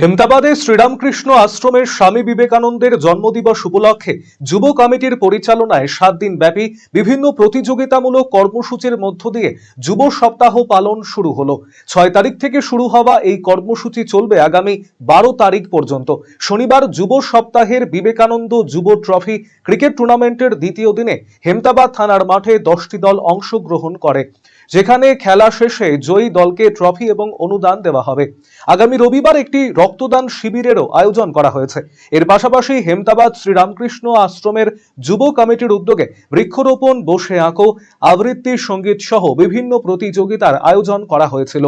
হেমতাবাদে শ্রীরামকৃষ্ণ আশ্রমের স্বামী বিবেকানন্দের জন্মদিবস উপলক্ষে যুব কমিটির পরিচালনায় সাত দিন ব্যাপী বিভিন্ন প্রতিযোগিতামূলক কর্মসূচির মধ্য দিয়ে যুব সপ্তাহ পালন শুরু হলো। ছয় তারিখ থেকে শুরু হওয়া এই কর্মসূচি চলবে আগামী বারো তারিখ পর্যন্ত। শনিবার যুব সপ্তাহের বিবেকানন্দ যুব ট্রফি ক্রিকেট টুর্নামেন্টের দ্বিতীয় দিনে হেমতাবাদ থানার মাঠে দশটি দল অংশগ্রহণ করে। যেখানে খেলা শেষে জয়ী দলকে ট্রফি এবং অনুদান দেওয়া হবে। আগামী রবিবার একটি রক্তদান শিবিরেরও আয়োজন করা হয়েছে। এর পাশাপাশি হেমতাবাদ শ্রীরামকৃষ্ণ আশ্রমের যুব কমিটির উদ্যোগে বৃক্ষরোপণ, বসে আঁকো আবৃত্তি সংগীত সহ বিভিন্ন প্রতিযোগিতার আয়োজন করা হয়েছিল।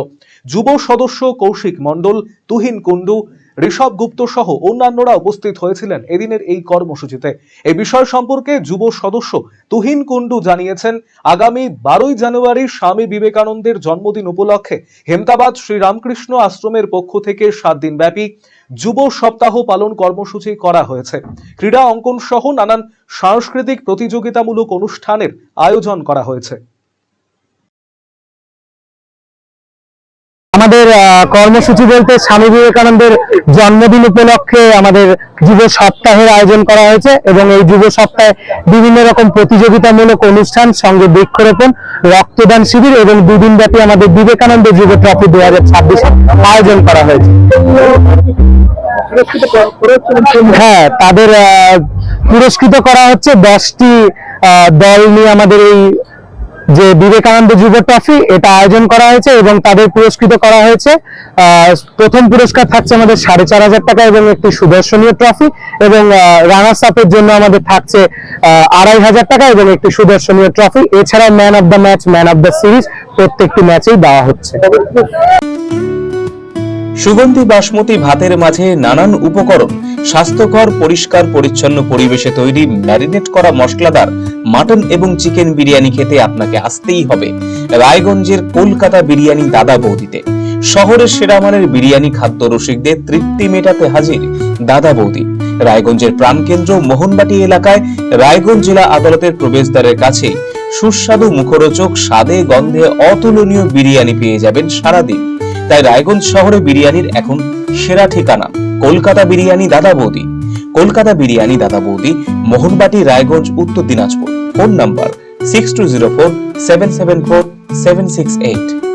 যুব সদস্য কৌশিক মণ্ডল, তুহিন কুণ্ডু ঋষভ গুপ্ত সহ অন্যান্যরা উপস্থিত হয়েছিলেন এদিনের এই কর্মসূচিতে। এই বিষয় সম্পর্কে যুব সদস্য তুহিন কুণ্ডু জানিয়েছেন, আগামী বারোই জানুয়ারি স্বামী বিবেকানন্দের জন্মদিন উপলক্ষে হেমতাবাদ শ্রীরামকৃষ্ণ আশ্রমের পক্ষ থেকে সাত দিন ব্যাপী যুব সপ্তাহ পালন কর্মসূচি করা হয়েছে। ক্রীড়া অঙ্কন সহ নানান সাংস্কৃতিক প্রতিযোগিতামূলক অনুষ্ঠানের আয়োজন করা হয়েছে। আমাদের কর্মসূচি বলতে স্বামী বিবেকানন্দের জন্মদিন উপলক্ষে আমাদের যুব সপ্তাহের আয়োজন করা হয়েছে এবং এই যুব সপ্তাহে বিভিন্ন রকম প্রতিযোগিতামূলক অনুষ্ঠান সঙ্গে বৃক্ষরোপণ, রক্তদান শিবির এবং দুদিন ব্যাপী আমাদের বিবেকানন্দ যুব ট্রফি দু হাজার ছাব্বিশ আয়োজন করা হয়েছে। হ্যাঁ তাদের পুরস্কৃত করা হচ্ছে দশটি দল নিয়ে আমাদের এই যে বিবেকানন্দ যুব ট্রফি, এটা আয়োজন করা হয়েছে এবং তাদের পুরস্কৃত করা হয়েছে। প্রথম পুরস্কার থাকছে আমাদের সাড়ে চার হাজার টাকা এবং একটি সুদর্শনীয় ট্রফি এবং রানার্স আপের জন্য আমাদের থাকছে আড়াই হাজার টাকা এবং একটি সুদর্শনীয় ট্রফি। এছাড়া man of the match, man of the series প্রত্যেকটি ম্যাচেই দেওয়া হচ্ছে। সুগন্ধি বাসমতি ভাতের মাঝে নানান উপকরণ, স্বাস্থ্যকর, পরিষ্কার, পরিচ্ছন্ন পরিবেশে তৈরি ম্যারিনেট করা মশলাদার মাটন এবং চিকেন বিরিয়ানি খেতে আপনাকে আসতেই হবে। রায়গঞ্জের কলকাতা বিরিয়ানি দাদা বৌদিতে। শহরের সেরা মানের বিরিয়ানি খাদ্য রসিকদের তৃপ্তি মেটাতে হাজির দাদা বৌদি। রায়গঞ্জের প্রাণকেন্দ্র মোহনবাটি এলাকায় রায়গঞ্জ জেলা আদালতের প্রবেশদ্বারের কাছে সুস্বাদু মুখরোচক, স্বাদে গন্ধে অতুলনীয় বিরিয়ানি পেয়ে যাবেন সারাদিন। তাই রায়গঞ্জ শহরে বিরিয়ানির এখন সেরা ঠিকানা, কলকাতা বিরিয়ানি দাদা বৌদি। কলকাতা বিরিয়ানি দাদা বৌদি, Mohanbati, Raiganj, Uttar Dinajpur. Phone number six two zero four seven seven four seven six eight